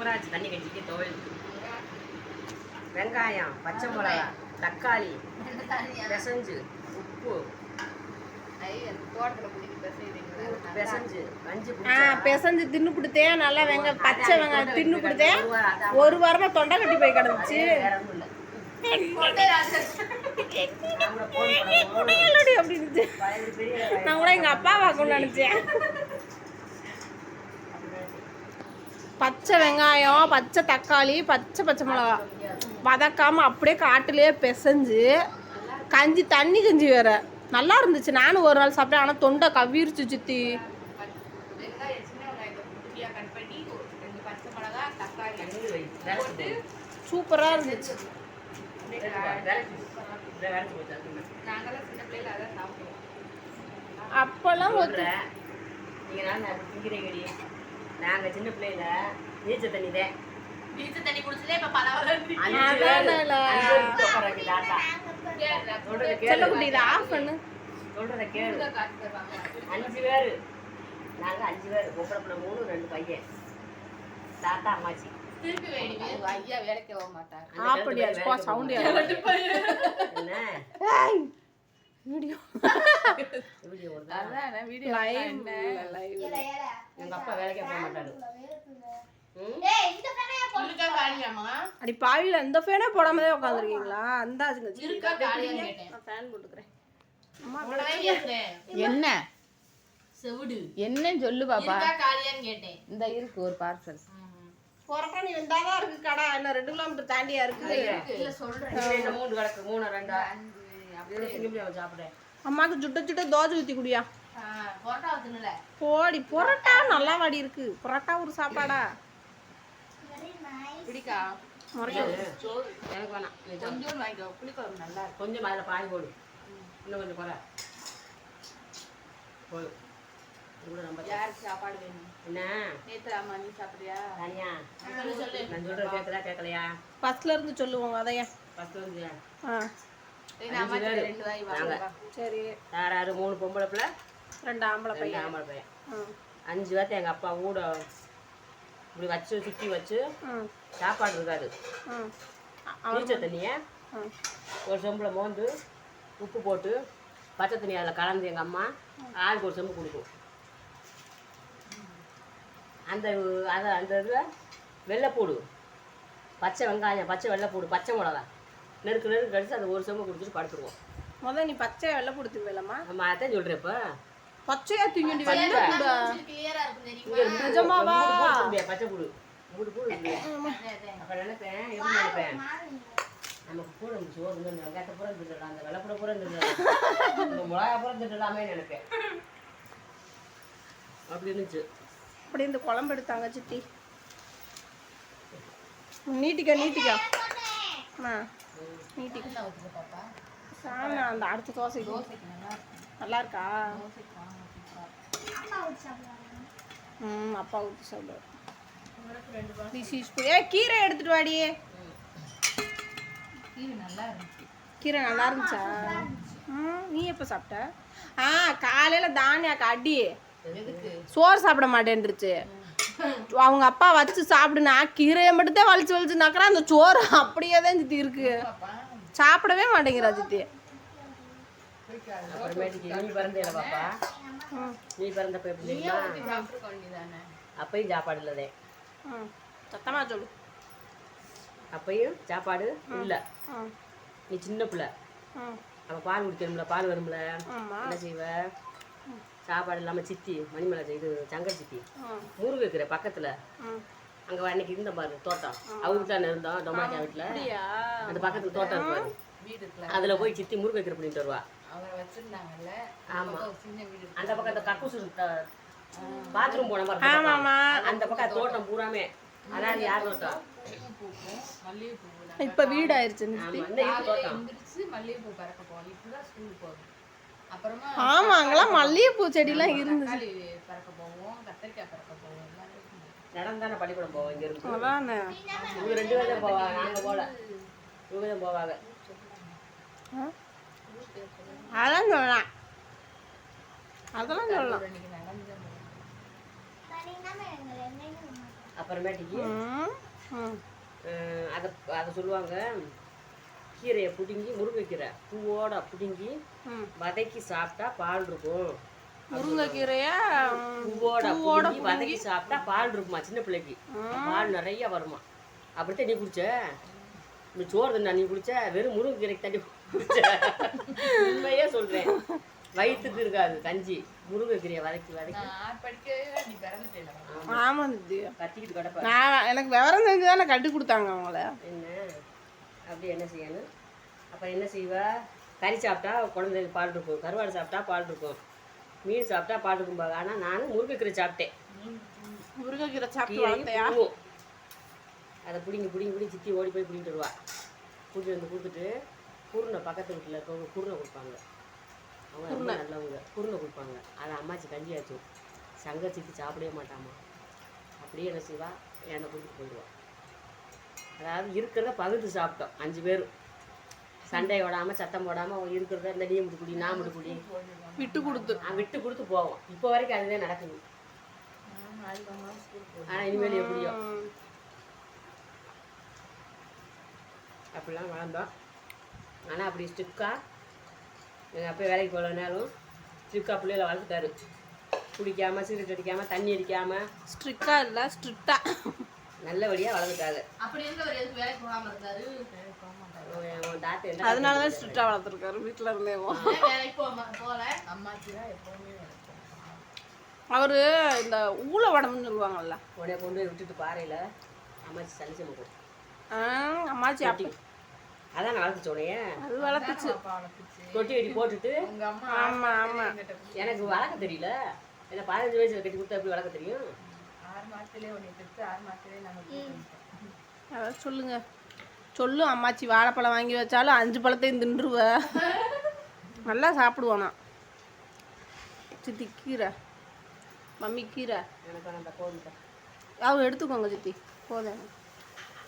சூப்பராக இருந்துச்சு தண்ணி கஞ்சிக்கு துவையல் வெங்காயம் பச்சை மிளகா தக்காளி பிசைஞ்சு உப்பு. பிசைஞ்சு தின்னு கொடுத்தேன் நல்லா வெங்க பச்சை வெங்காயம் தின்னு கொடுத்தேன் ஒரு வாரமா தொண்டை கட்டி போய் கிடந்துச்சு. நான் கூட எங்க அப்பா பார்க்கணும்னு நினைச்சேன். பச்சை வெங்காயம் பச்சை தக்காளி பச்சை பச்சை மிளகா. வதக்காமல் அப்படியே காட்டிலே பிசைஞ்சு கஞ்சி தண்ணி கஞ்சி வேற. நல்லா இருந்துச்சு. நானும் ஒரு நாள் சாப்பிட்டேன். ஆனால் தொண்டை கவ்விருச்சு சித்தி. சூப்பராக இருந்துச்சு. அப்பெல்லாம் ஒத்து அப்போல்லாம் நீங்கள் நாங்கள் சின்ன பிள்ளையில நீச்சல் தண்ணி தான். சொல்றத கேளு. இதை ஆஃப் பண்ணு. சொல்றத கேளு. அஞ்சு பேர். நாங்க அஞ்சு பேர். பிள்ளை மூணு ரெண்டு பையன். தாத்தா அம்மாச்சி. ஐயா வேலைக்கு போக மாட்டார். சவுண்ட் என்ன? வீடியோ. அதான் வீடியோ லைவ் எங்க அப்பா வேலைக்கே போக மாட்டாரு. அடி பாவியில இந்த ஃபேனே போடாம தான் உட்காந்துருக்கீங்களா? அந்த இருக்கா ஃபேன் போட்டுக்கிறேன் என்ன? செவிடு. சொல்லு பாப்பா. இருக்கா காலியான்னு கேட்டேன். இந்த இருக்கு ஒரு பார்சல் நீ வந்தாதான் இருக்கு கடை. என்ன ரெண்டு கிலோமீட்டர் தாண்டியா இருக்கு. இல்ல சொல்றேன். இதுல என்ன மூணு கிடக்கு மூணு ரெண்டா? அம்மாக்கு சுட்ட சுட்ட தோசை ஊத்தி குடியா. பொரோட்டா வச்சுனல போடி புரோட்டா நல்லா வாடி இருக்கு. புரோட்டா ஒரு சாப்பாடா. எனக்கு வேணாம். நீ சாப்பிடு. கொஞ்சோண்டு வாங்கிக்கோ. புளிக்குழம்பு நல்லா இருக்கும் கொஞ்சம் அதில் பாய் போடு. இன்னும் கொஞ்சம் குறை. போதும் இது கூட நம்ம யாருக்கு சாப்பாடு வேணும்? என்ன? நேத்து அம்மா நீ சாப்பிடுறியா? தனியா? நான் கேட்கலையா? ஃபர்ஸ்ட்ல இருந்து சொல்லுவோங்க அதைய. வந்து ஆ. சரி, யார் யார்? மூணு பொம்பளை பிள்ளை? ரெண்டு ஆம்பளை பையன். ஆம்பளை பையன். அஞ்சு பேர்த்த எங்கள் அப்பா கூட இப்படி வச்சு சுற்றி வச்சு சாப்பாடு இருக்காது. ம் நீச்ச தண்ணியை ஒரு செம்பில் மோந்து உப்பு போட்டு பச்சை தண்ணி அதில் கலந்து எங்கள் அம்மா ஆளுக்கு ஒரு செம்பு கொடுக்கும். அந்த அதை அந்த இதில் வெள்ளைப்பூடு பச்சை வெங்காயம் பச்சை வெள்ளைப்பூடு பச்சை மிளகா நெருக்கு நெருக்கு கடிச்சு அந்த ஒரு செம்பு குடிச்சிட்டு படுத்துருவோம். முத நீ பச்சை வெள்ளை கொடுத்து வேலம்மா நம்ம அதான் சொல்கிறேன் இப்போ. பச்சையா தூங்கிட்டு வெள்ளை கூடா கிளியரா இருக்கும் தெரியுமா? நிஜமாவா? பச்சை பூடு மூடு பூடு அப்போ நினைப்பேன் எப்படி நினைப்பேன்? நமக்கு பூட இருந்துச்சு சோறு இந்த வெங்காயத்தை பூரா திட்டுலாம் அந்த வெள்ளைப்பூட பூரா திட்டுலாம் இந்த மிளகா பூரா திட்டுலாமே நினைப்பேன். அப்படி இருந்துச்சு. அப்படி இந்த குழம்பு எடுத்தாங்க சித்தி. நீட்டிக்கா நீட்டிக்கா. ஆ. நீட்டிக்கா சாமி அந்த அடுத்த தோசைக்கு நல்லா இருக்கா ம் அப்பா ஊற்றி சாப்பிடுவார். ஏ கீரை எடுத்துட்டு வாடியே கீரை நல்லா இருந்துச்சு. கீரை நல்லா இருந்துச்சா? ம் நீ எப்போ சாப்பிட்ட? ஆ காலையில் தானியாக்கு அடி. சோறு சாப்பிட மாட்டேன்ருச்சு அவங்க அப்பா வச்சு சாப்பிடுனா கீரையை மட்டும் தான் வலிச்சு வலிச்சு நக்கறா அந்த சோறு அப்படியே தான் சித்தி இருக்கு. சாப்பிடவே மாட்டேங்கிறா சித்தி. நீ பிறந்தப்ப எப்படி அப்பயும் சாப்பாடு இல்லதே. சத்தமாக சொல்லு. அப்பயும் சாப்பாடு இல்லை. நீ சின்ன பிள்ளை. அப்போ பால் குடிக்கணும்ல பால் வரும்ல? என்ன செய்வ? சாப்பாடு இல்லாமல் சித்தி மணிமலை இது சங்கர் சித்தி. முருகு இருக்கிற பக்கத்தில். அங்கே அன்னைக்கு இருந்த பாரு தோட்டம். அவங்க வீட்டில் இருந்தோம் டொமாட்டோ வீட்டில் அந்த பக்கத்தில் தோட்டம் இருப்பாரு வீடு அதில் போய் சித்தி முருகு வைக்கிற பண்ணிட்டு வருவா. அவங்க வச்சிருந்தாங்கல்ல. ஆமா. அப்போ ஒரு சின்ன வீடு இருக்கு. அந்த பக்கம் அந்த கக்கூசு பாத்ரூம் போன மாதிரி ஆமாம் அந்த பக்கம். ஆமாம் அந்த பக்கம் தோட்டம் பூராமே. அதாவது யார் தோட்டம்? இப்போ எந்திரிச்சு மல்லிகைப்பூ பறக்க போவோம் இப்பதான் ஸ்கூலுக்கு போகும் அப்புறமா ஆமாம் அங்கெல்லாம் மல்லிகைப்பூ செடிலாம் இருந்துச்சு. பறக்க போவோம் கத்திரிக்காய் பறக்க போவோம் எல்லாமே இருக்கும். நடந்தானே பள்ளிக்கூடம் போவோம் இங்க அதானே. இவங்க ரெண்டு பேரும் தான் போவாங்க நாங்க போல. இவங்க தான் போவாங்க? அதான் சொல்லலாம். அதெல்லாம் சொல்லலாம். அப்புறமேட்டுக்கு அதை அதை சொல்லுவாங்க கீரையை பிடுங்கி முருங்கைக்கீரை பூவோட பிடுங்கி ம். வதக்கி சாப்பிட்டா பால் இருக்கும். முருங்கைக்கீரைய பூவோட பிடுங்கி வதக்கி சாப்பிட்டா பால் இருக்குமா சின்ன பிள்ளைக்கு? பால் நிறைய வருமா? அப்படித்தான் நீ குடிச்ச? நீ சோறு தண்ணா நீ குடிச்ச? வெறும் முருங்கைக்கீரைக்கு தண்ணி குடிச்ச? உண்மையே சொல்றேன். வயிற்றுக்கு இருக்காது கஞ்சி. முருங்கைக்கீரையை வதக்கி வதக்கி. ஆமாம் கத்திக்கிட்டு கிடப்ப. நான் எனக்கு விவரம் தெரிஞ்சு தானே கட்டி கொடுத்தாங்க அவங்கள. என்ன? அப்படி என்ன செய்யணும்? அப்புறம் என்ன செய்வா? கறி சாப்பிட்டா குழந்தைக்கு பால் இருக்கும் கருவாடு சாப்பிட்டா பால் இருக்கும் மீன் சாப்பிட்டா பால் இருக்கும் பாங்க ஆனால் நானும் முருங்கைக்கீரை சாப்பிட்டேன். முருங்கைக்கீரை சாப்பிட்டு. அதை பிடிங்கி பிடிங்கி பிடிங்கி சித்தி ஓடி போய் பிடிங்கிட்டு வருவா. கூட்டிட்டு வந்து கொடுத்துட்டு குருணை பக்கத்து வீட்டில் இருக்கவங்க குருணை கொடுப்பாங்க. அவங்க நல்லவங்க. குருணை கொடுப்பாங்க. அதை அம்மாச்சி கஞ்சி ஆச்சும் சங்க சித்தி சாப்பிடவே மாட்டாமா. அப்படியே என்ன செய்வா? என்னை கொடுத்துட்டு போயிடுவா. அதாவது இருக்கிறத பகுத்து சாப்பிட்டோம். அஞ்சு பேரும் சண்டை விடாமல் சத்தம் போடாமல் இருக்கிறத இந்த நீ முட்டு குடி நான் முட்டு குடி. விட்டு கொடுத்து. விட்டு கொடுத்து போவோம். இப்போ வரைக்கும் அதுதான் நடக்குது. ஆனால் இனிமேல் எப்படியோ. அப்படிலாம் வளர்ந்தோம். ஆனால் அப்படி ஸ்ட்ரிக்காக எங்கள் அப்பா வேலைக்கு போகலனாலும் ஸ்ட்ரிக்காக பிள்ளைகளை வளர்த்துட்டாரு. குடிக்காமல் சிகரெட் அடிக்காமல் தண்ணி அடிக்காமல் ஸ்ட்ரிக்டா இல்லை ஸ்ட்ரிக்டா. நல்லபடியாக வளர்ந்துட்டாங்க அப்படி எங்க ஒரு எதுக்கு வேலைக்கு போகாம இருந்தாரு? அதனால தான் ஸ்ட்ரிக்டா வளர்த்துருக்காரு வீட்டில் இருந்தேவோ ஏன் வேலைக்கு அம்மாச்சி தான் எப்பவுமே அவரு இந்த ஊழ வடம்னு சொல்லுவாங்கல்ல. உடனே கொண்டு போய் விட்டுட்டு பாறையில் அம்மாச்சி சளிச்சு முகம் ஆ, அம்மாச்சி அப்படி அதான் வளர்த்துச்சு உடனே. அது வளர்த்துச்சு. தொட்டி கட்டி போட்டுட்டு. உங்க அம்மா ஆமா ஆமா. என்கிட்ட எனக்கு வளர்க்க தெரியல. என்ன பதினஞ்சு வயசுல கட்டி கொடுத்தா எப்படி வளர்க்க தெரியும்? ஆறு பெற்று ஆறு மாசத்துலயே நம்ம கூப்பிட்டு அதான் சொல்லுங்க. சொல்லு அம்மாச்சி வாழைப்பழம் வாங்கி வச்சாலும் அஞ்சு பழத்தையும் தின்றுவ. நல்லா சாப்பிடுவானா. சித்தி கீரை. மம்மி கீரை. எனக்கு அந்த கோவில்கிட்ட அவங்க எடுத்துக்கோங்க சித்தி. போதும்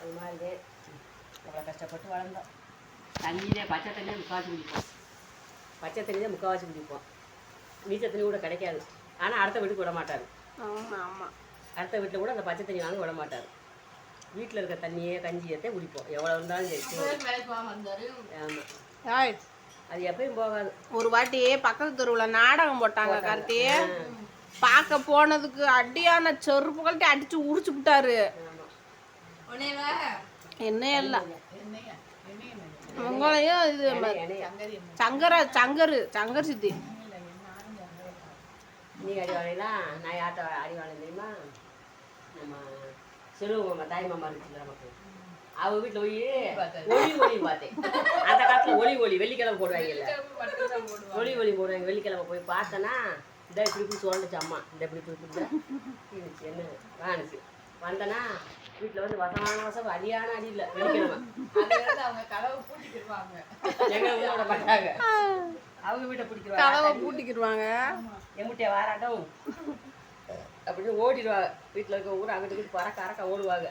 அது மாதிரி அவ்வளோ கஷ்டப்பட்டு வளர்ந்தோம். தண்ணியிலே பச்சை தண்ணியே முக்கால்வாசி குடிப்போம். பச்சை தண்ணி தான் முக்கால்வாசி குடிப்போம். நீச்சல் தண்ணி கூட கிடைக்காது. ஆனால் அடுத்த வீட்டுக்கு விட மாட்டார். ஆமா ஆமா. அடுத்த வீட்டில் கூட அந்த பச்சை தண்ணி வாங்க விட மாட்டார் வீட்டில் இருக்க தண்ணியே கஞ்சியத்தை குடிப்போம். எவ்வளோ இருந்தாலும் சரி ஆமாம் அது எப்பயும் போகாது. ஒரு வாட்டி பக்கத்து தெருவில் நாடகம் போட்டாங்க கார்த்தி. பார்க்க போனதுக்கு அடியான செருப்பு கழட்டி அடிச்சு உரிச்சு விட்டாரு. என்ன எல்லாம் உங்களையும் இது சங்கரி சங்கர சங்கரு சித்தி. நீ அடி வாழைலாம் நான் யார்கிட்ட அடி வாழை தெரியுமா? நம்ம சிறுவ மாமா தாய் மாமா நமக்கு. அவ வீட்டில் போய் ஒளி ஒளி பார்த்தேன். அந்த காலத்தில் ஒளி ஒளி வெள்ளிக்கிழமை போடுவாங்கல்ல. ஒளி ஒளி போடுவாங்க வெள்ளிக்கிழமை போய் பார்த்தேன்னா இதை இப்படி இப்படி சொல்லுச்சு அம்மா. இந்த இப்படி இப்படி இருந்துச்சு என்ன? வாணுச்சு வந்தேன்னா வீட்டில் வந்து வசமான வசம் அடியான அடி இல்லை வெள்ளிக்கிழமை. அவங்க கதவை பூட்டிக்கிடுவாங்க எங்க விட மாட்டாங்க. அவங்க வீட்டை பிடிக்கிறாங்க கதவை பூட்டிக்கிடுவாங்க. எம்முட்டிய வாராட்டம் அப்படின்னு ஓடிடுவாங்க வீட்டில் இருக்க ஊர் அங்கிட்டு இங்கிட்டு பறக்க அறக்க ஓடுவாங்க.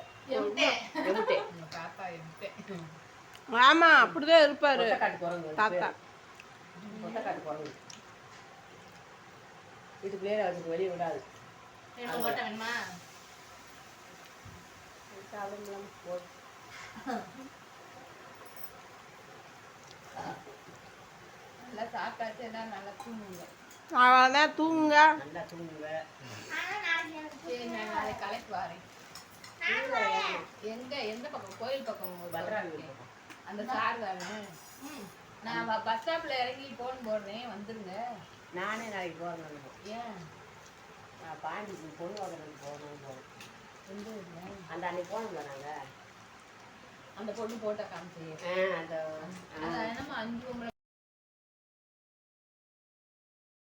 ஆமா அப்படிதான் இருப்பாரு. தாத்தா. பிள்ளைய வச்சுக்கு வெளியே விடாது. போட்ட நல்லா சாப்பிட்டாச்சு எல்லாம் நல்லா தூங்குங்க அவ்வளோதான் தூங்குங்க. நல்லா தூங்குங்க. சரி நான் நாளைக்கு கலைக்கு வரேன். எங்க எந்த பக்கம்? கோயில் பக்கம். பக்கம். அந்த சார் தானே. நான் பஸ் ஸ்டாப்ல இறங்கி போன் போடுறேன் வந்துருங்க. நானே நாளைக்கு போகிறேன் ஏன்? நான் பாண்டிக்கு பொண்ணு வாங்குறதுக்கு போகணும்னு போகிறேன்? அந்த அன்னைக்கு போனோம்ல நாங்கள் அந்த பொண்ணு போட்டோ காமிச்சு. அந்த அது என்னமோ அஞ்சு உங்களை